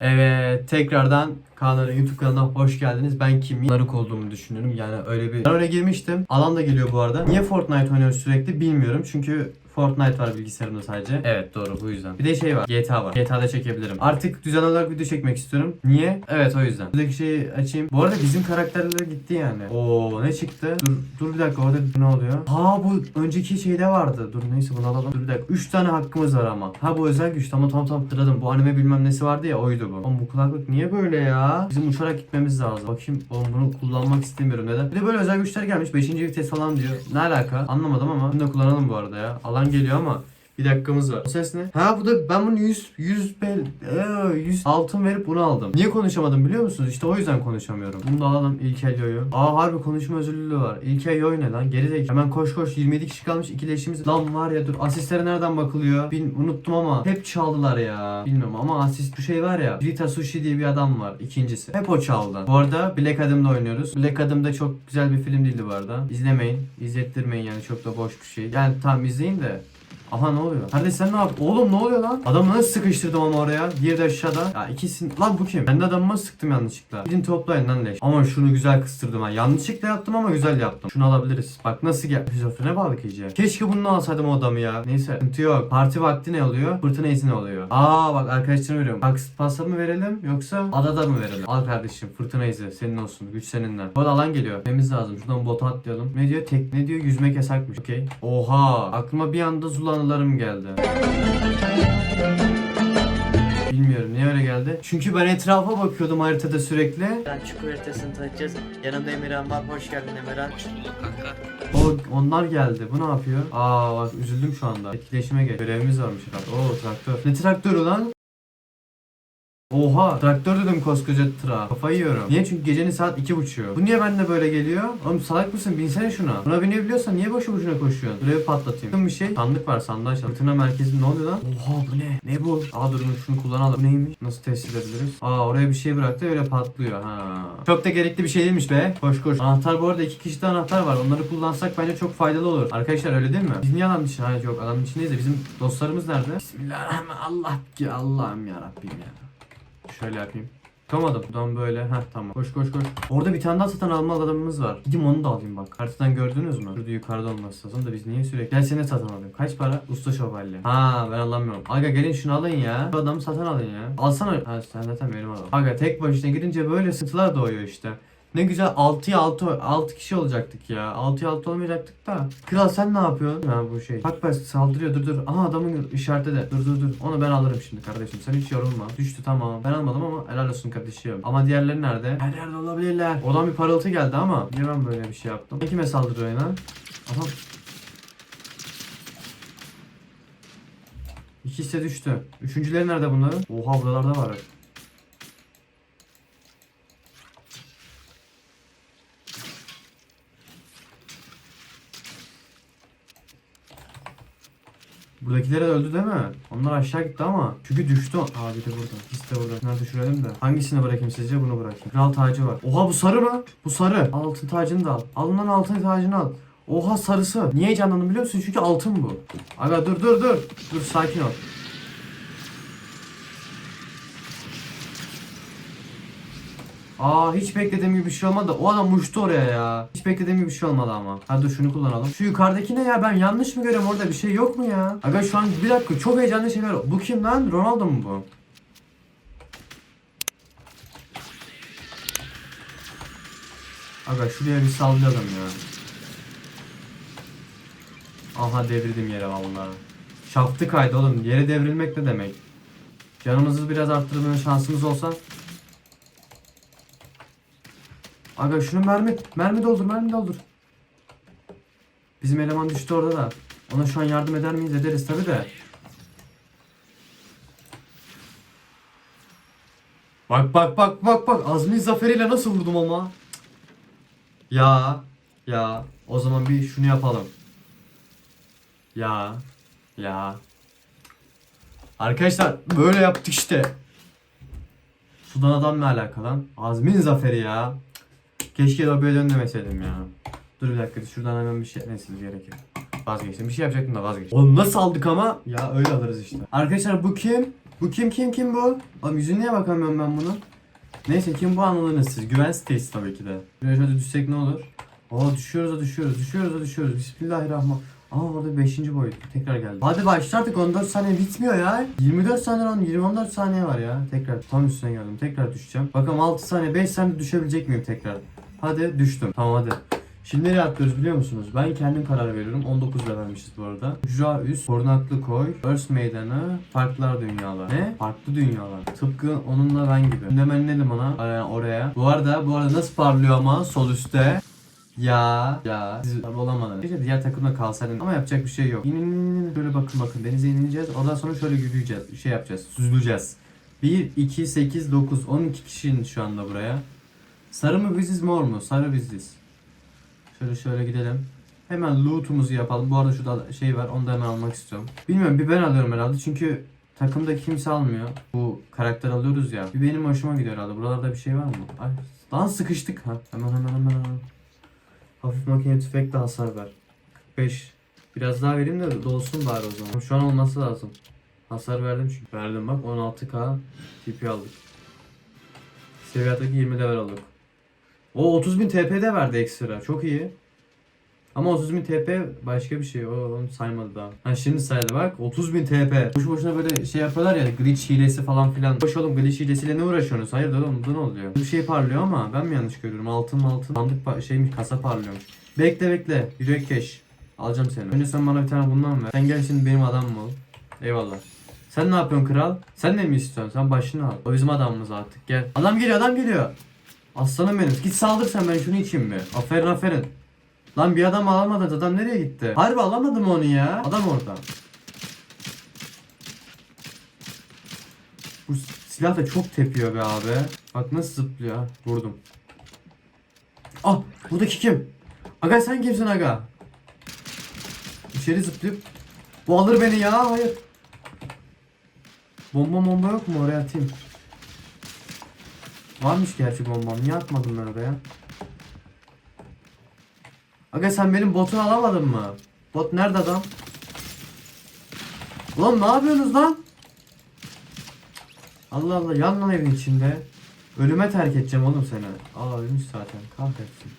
Evet tekrardan Kaan'ın YouTube kanalına hoş geldiniz. Ben kim? Narık olduğumu düşünüyorum. Yani öyle bir... Ben oraya girmiştim. Alan da geliyor bu arada. Niye Fortnite oynuyoruz sürekli bilmiyorum. Çünkü Fortnite var bilgisayarımda sadece. Evet doğru bu yüzden. Bir de şey var. GTA var. GTA'da çekebilirim. Artık düzenli olarak video çekmek istiyorum. Niye? Evet o yüzden. Buradaki şeyi açayım. Bu arada bizim karakterler gitti yani. Oo ne çıktı? Dur dur bir dakika orada ne oluyor? Ha bu önceki şeyde vardı. Dur neyse bunu alalım. Dur bir dakika. 3 tane hakkımız var ama. Ha bu özel güç. Tamam tamam tamam hatırladım. Bu anime bilmem nesi vardı ya oydu bu. Oğlum bu kulaklık niye böyle ya? Bizim uçarak gitmemiz lazım. Bakayım oğlum bunu kullanmak istemiyorum neden? Bir de böyle özel güçler gelmiş. 5. vites falan diyor. Ne alaka? Anlamadım ama. Bunu da kullanalım bu arada ya. Alan geliyor ama bir dakikamız var. O ses ne? Ha bu da ben bunu 100 100 bel ee, 100 altın verip bunu aldım. Niye konuşamadım biliyor musunuz? İşte o yüzden konuşamıyorum. Bunu da alalım İlkel Yo'yu. Aa harbi konuşma özürlülüğü var. İlkel Yoy ne lan? Geri zekalı. Hemen koş koş 27 kişi kalmış ikileşimiz. Lan var ya dur asistlere nereden bakılıyor? Bil, unuttum ama hep çaldılar ya. Bilmiyorum ama asist bu şey var ya. Rita Sushi diye bir adam var ikincisi. Hep o çaldı. Bu arada Black Adam'da oynuyoruz. Black Adam da çok güzel bir film değildi bu arada. İzlemeyin. izlettirmeyin yani çok da boş bir şey. Yani tam izleyin de Aha ne oluyor? Kardeş sen ne yap? Oğlum ne oluyor lan? Adamı nasıl sıkıştırdım ama oraya? Diğeri de aşağıda. Ya ikisin... Lan bu kim? Ben de adamıma sıktım yanlışlıkla. Gidin toplayın lan leş. Ama şunu güzel kıstırdım ha. Yanlışlıkla yaptım ama güzel yaptım. Şunu alabiliriz. Bak nasıl gel... Şizofrene bağlı iyice. Keşke bunu alsaydım o adamı ya. Neyse. Sıkıntı yok. Parti vakti ne oluyor? Fırtına izi ne oluyor? Aa bak arkadaşlarıma veriyorum. Bak pasta mı verelim yoksa adada mı verelim? Al kardeşim fırtına izi. Senin olsun. Güç seninle. Bu alan geliyor. Temiz lazım. Şuradan bota atlayalım. Ne diyor? Tek ne diyor? Yüzmek yasakmış. Okey. Oha. Aklıma bir anda Zul anılarım geldi. Bilmiyorum niye öyle geldi. Çünkü ben etrafa bakıyordum haritada sürekli. Ben çukur haritasını tanıtacağız. Yanımda Emirhan var. Hoş geldin Emirhan. O onlar geldi. Bu ne yapıyor? Aa bak üzüldüm şu anda. Etkileşime geç. Görevimiz varmış herhalde. Oo traktör. Ne traktörü lan? Oha traktör dedim koskoca tıra. Kafayı yiyorum. Niye? Çünkü gecenin saat iki buçuğu. Bu niye bende böyle geliyor? Oğlum salak mısın? Binsene şuna. Buna binebiliyorsan niye boşu boşuna koşuyorsun? Bir patlatayım. Bir şey. Sandık var sandığı açalım. Fırtına merkezi ne oluyor lan? Oha bu ne? Ne bu? Aa durun şunu kullanalım. Bu neymiş? Nasıl test edebiliriz? Aa oraya bir şey bıraktı öyle patlıyor. Ha. Çok da gerekli bir şey değilmiş be. Koş koş. Anahtar bu arada iki kişide anahtar var. Onları kullansak bence çok faydalı olur. Arkadaşlar öyle değil mi? Biz niye adam için? Hayır yok adam içindeyiz de bizim dostlarımız nerede? Bismillahirrahmanirrahim. Allah ki Allah'ım ya Rabbim ya. Şöyle yapayım. Çıkamadım. Buradan böyle. Heh tamam. Koş koş koş. Orada bir tane daha satın alma adamımız var. Gideyim onu da alayım bak. Haritadan gördünüz mü? Şurada yukarıda olması lazım da biz niye sürekli... Gel seni satın alayım. Kaç para? Usta şövalye. Ha ben anlamıyorum. Aga gelin şunu alın ya. Bu adamı satın alın ya. Alsana. Ha sen zaten benim adam. Aga tek başına girince böyle sıkıntılar doğuyor işte. Ne güzel 6'ya 6 6 kişi olacaktık ya. 6'ya 6 olmayacaktık da. Kral sen ne yapıyorsun? Ha bu şey. Bak bak saldırıyor dur dur. Aha adamın işareti de. Dur dur dur. Onu ben alırım şimdi kardeşim. Sen hiç yorulma. Düştü tamam. Ben almadım ama helal olsun kardeşim. Ama diğerleri nerede? Her yerde olabilirler. Oradan bir parıltı geldi ama. Niye ben böyle bir şey yaptım? Kime saldırıyor lan? Aha. İkisi de düştü. Üçüncüleri nerede bunların? Oha buralarda var. Buradakiler de öldü değil mi? Onlar aşağı gitti ama. Çünkü düştü. Aa bir de burada. İkisi de burada. Şunları düşürelim de. Hangisini bırakayım sizce? Bunu bırakayım. Kral tacı var. Oha bu sarı mı? Bu sarı. Altın tacını da al. Al lan altın tacını al. Oha sarısı. Niye heyecanlandım biliyor musun? Çünkü altın bu. Aga dur dur dur. Dur sakin ol. Aa hiç beklediğim gibi bir şey olmadı. O adam uçtu oraya ya. Hiç beklediğim gibi bir şey olmadı ama. Hadi dur şunu kullanalım. Şu yukarıdaki ne ya? Ben yanlış mı görüyorum? Orada bir şey yok mu ya? Aga şu an bir dakika çok heyecanlı şeyler. Bu kim lan? Ronaldo mu bu? Aga şuraya bir sallayalım ya. Aha devirdim yere vallahi. Şaftı kaydı oğlum. Yere devrilmek ne demek? Canımızı biraz arttırmanın şansımız olsa Aga şunu mermi, mermi doldur, mermi doldur. Bizim eleman düştü orada da. Ona şu an yardım eder miyiz? Ederiz tabi de. Bak bak bak bak bak. Azmi zaferiyle nasıl vurdum ama. Ya. Ya. O zaman bir şunu yapalım. Ya. Ya. Arkadaşlar böyle yaptık işte. Sudan adam ne alaka lan? Azmin zaferi ya. Keşke lobiye dön demeseydim ya. Dur bir dakika şuradan hemen bir şey neyse gerek yok. Vazgeçtim. Bir şey yapacaktım da vazgeçtim. Oğlum nasıl aldık ama? Ya öyle alırız işte. Arkadaşlar bu kim? Bu kim kim kim bu? Abi yüzüne niye bakamıyorum ben bunun? Neyse kim bu anladınız siz. Güven sitesi tabii ki de. Biraz hadi düşsek ne olur? Aa düşüyoruz da düşüyoruz. Düşüyoruz da düşüyoruz. Bismillahirrahmanirrahim. Aa orada 5. boyut. Tekrar geldi. Hadi başla artık 14 saniye bitmiyor ya. 24 saniye lan 24 saniye var ya. Tekrar tam üstüne geldim. Tekrar düşeceğim. Bakalım 6 saniye 5 saniye düşebilecek miyim tekrar? Hadi düştüm. Tamam hadi. Şimdi nereye atlıyoruz biliyor musunuz? Ben kendim karar veriyorum. 19 vermişiz bu arada. Ücra üst, korunaklı koy, örs meydanı, farklılar dünyalar. Ne? Farklı dünyalar. Tıpkı onunla ben gibi. Hemen inelim ona, yani oraya. Bu arada, bu arada nasıl parlıyor ama sol üstte. Ya ya siz tabi olamadınız. Keşke diğer takımda kalsaydın ama yapacak bir şey yok. İn in in in. Böyle bakın bakın denize ineceğiz. Oradan sonra şöyle yürüyeceğiz. Şey yapacağız. Süzüleceğiz. 1, 2, 8, 9, 12 kişinin şu anda buraya. Sarı mı biziz mor mu? Sarı biziz. Şöyle şöyle gidelim. Hemen loot'umuzu yapalım. Bu arada şurada şey var. Onu hemen almak istiyorum. Bilmiyorum bir ben alıyorum herhalde. Çünkü takımda kimse almıyor. Bu karakter alıyoruz ya. Bir benim hoşuma gidiyor herhalde. Buralarda bir şey var mı? Ay, lan sıkıştık. Ha. Hemen hemen hemen hemen. Hafif makine tüfekle hasar ver. 45. Biraz daha vereyim de dolsun bari o zaman. Şu an olması lazım. Hasar verdim çünkü. Verdim bak 16k TP aldık. Seviyedeki 20 level aldık. O 30.000 TP de verdi ekstra. Çok iyi. Ama 30.000 TP başka bir şey. O onu saymadı daha. Ha şimdi saydı bak. 30.000 TP. Boşu boşuna böyle şey yapıyorlar ya glitch hilesi falan filan. Boş oğlum glitch hilesiyle ne uğraşıyorsunuz? Hayır oğlum ne oluyor? Bir şey parlıyor ama ben mi yanlış görüyorum? Altın altın. Sandık şeymiş kasa parlıyormuş. Bekle bekle. Yürek keş. Alacağım seni. Önce sen bana bir tane bundan ver. Sen gel şimdi benim adamım ol. Eyvallah. Sen ne yapıyorsun kral? Sen ne mi istiyorsun? Sen başını al. O bizim adamımız artık. Gel. Adam geliyor adam geliyor. Aslanım benim. Git saldır sen ben şunu içeyim bir. Aferin aferin. Lan bir adam alamadı. Adam nereye gitti? Harbi alamadım onu ya. Adam orada. Bu silah da çok tepiyor be abi. Bak nasıl zıplıyor. Vurdum. Ah buradaki kim? Aga sen kimsin aga? İçeri zıplayıp. Bu alır beni ya. Hayır. Bomba bomba yok mu oraya atayım? Varmış gerçi bombam. Niye atmadım ben oraya? Aga sen benim botu alamadın mı? Bot nerede adam? Ulan ne yapıyorsunuz lan? Allah Allah yan lan evin içinde. Ölüme terk edeceğim oğlum seni. Aa ölmüş zaten. Kahretsin.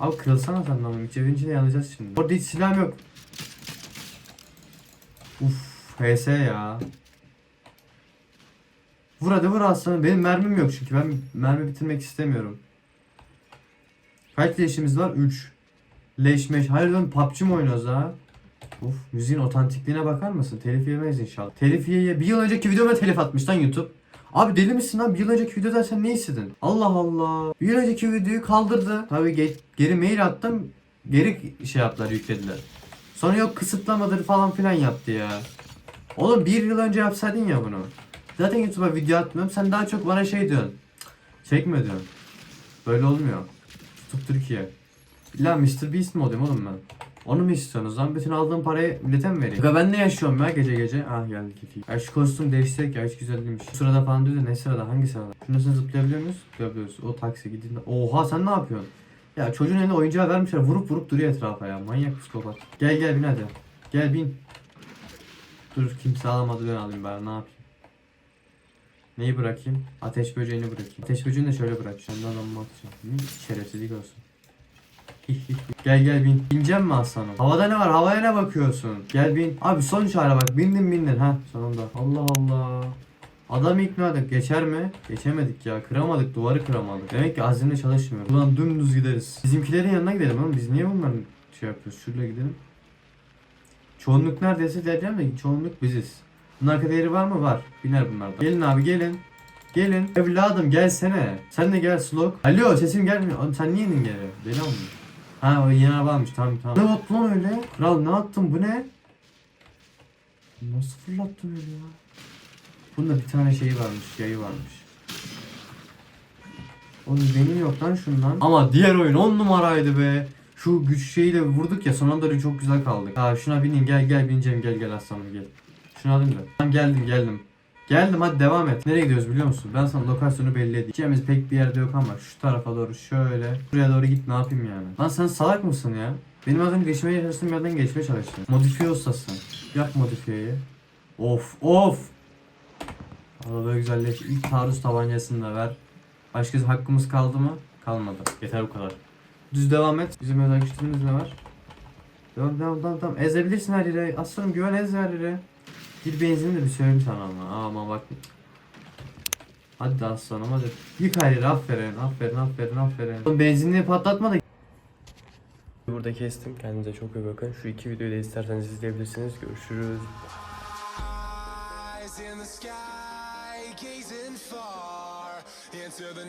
Abi kırılsana sen lan. Evin içinde yanacağız şimdi. Orada hiç silahım yok. Uf HS ya. Vur hadi vur aslanım. Benim mermim yok çünkü ben mermi bitirmek istemiyorum. Kaç leşimiz var? 3. Leş meş. Hayır lan PUBG mi oynuyoruz ha? Uf müziğin otantikliğine bakar mısın? Telif yemeyiz inşallah. Telif ye Bir yıl önceki videoma telif atmış lan YouTube. Abi deli misin lan? Bir yıl önceki videoda sen ne istedin? Allah Allah. Bir yıl önceki videoyu kaldırdı. Tabii ge- geri mail attım. Geri şey yaptılar yüklediler. Sonra yok kısıtlamadır falan filan yaptı ya. Oğlum bir yıl önce yapsaydın ya bunu. Zaten YouTube'a video atmıyorum. Sen daha çok bana şey diyorsun. Çekme diyorsun. Böyle olmuyor. YouTube Türkiye. İlla Mr. Beast mi olayım oğlum ben? Onu mu istiyorsunuz lan? Bütün aldığım parayı millete mi vereyim? Ben ne yaşıyorum ya gece gece? Ah geldi keki. Ya şu kostüm değiştirsek ya hiç güzel değilmiş. Şu sırada falan diyor ne sırada? Hangi sırada? Üstüne zıplayabiliyor muyuz? Zıplayabiliyoruz. O taksi gidin. Oha sen ne yapıyorsun? Ya çocuğun eline oyuncağı vermişler vurup vurup duruyor etrafa ya. Manyak psikopat. Gel gel bin hadi. Gel bin. Dur kimse alamadı ben alayım bari ne yapayım. Neyi bırakayım? Ateş böceğini bırakayım. Ateş böceğini de şöyle bırak. Adamımı atacağım. Hı, Şerefsizlik olsun. gel gel bin. Bineceğim mi aslanım? Havada ne var? Havaya ne bakıyorsun? Gel bin. Abi son çare bak. Bindin bindin. ha sonunda. Allah Allah. Adamı ikna ettik. Geçer mi? Geçemedik ya. Kıramadık. Duvarı kıramadık. Demek ki azimle çalışmıyor. Ulan dümdüz gideriz. Bizimkilerin yanına gidelim oğlum. Biz niye bunların şey yapıyoruz? Şuraya gidelim. Çoğunluk neredeyse diyeceğim de çoğunluk biziz. Bunun değeri var mı? Var. Biner bunlardan. Gelin abi gelin. Gelin. Evladım gelsene. Sen de gel Slok. Alo sesim gelmiyor. Oğlum sen niye indin geri? Deli olmuş. Ha o yeni araba almış tamam tamam. Ne oldu lan öyle? Kral ne attın bu ne? Nasıl fırlattın öyle ya? Bunda bir tane şeyi varmış, yayı varmış. Oğlum benim yok lan şundan. Ama diğer oyun 10 numaraydı be. Şu güç şeyiyle vurduk ya son anda çok güzel kaldık. Ha şuna binin gel gel bineceğim gel gel aslanım gel. Şunu alayım da. Tamam geldim geldim. Geldim hadi devam et. Nereye gidiyoruz biliyor musun? Ben sana lokasyonu belli edeyim. Gideceğimiz pek bir yerde yok ama şu tarafa doğru şöyle. Buraya doğru git ne yapayım yani. Lan sen salak mısın ya? Benim az geçmeye çalıştığım yerden geçmeye çalıştım. Modifiye ustasın. Yap modifiyeyi. Of of. Böyle güzelleş. İlk taarruz tabancasını da ver. Başka hakkımız kaldı mı? Kalmadı. Yeter bu kadar. Düz devam et. Bizim özel güçlerimiz ne var? Devam devam devam devam. Ezebilirsin her yere. Aslanım güven ez her yere. Gir benzini de bir söyleyeyim sana ama. Ama bak. Hadi aslanım hadi. Yık yere aferin aferin aferin aferin. Oğlum benzinliği patlatma da. Burada kestim. Kendinize çok iyi bakın. Şu iki videoyu da isterseniz izleyebilirsiniz. Görüşürüz. eyes in the sky, gazing far into the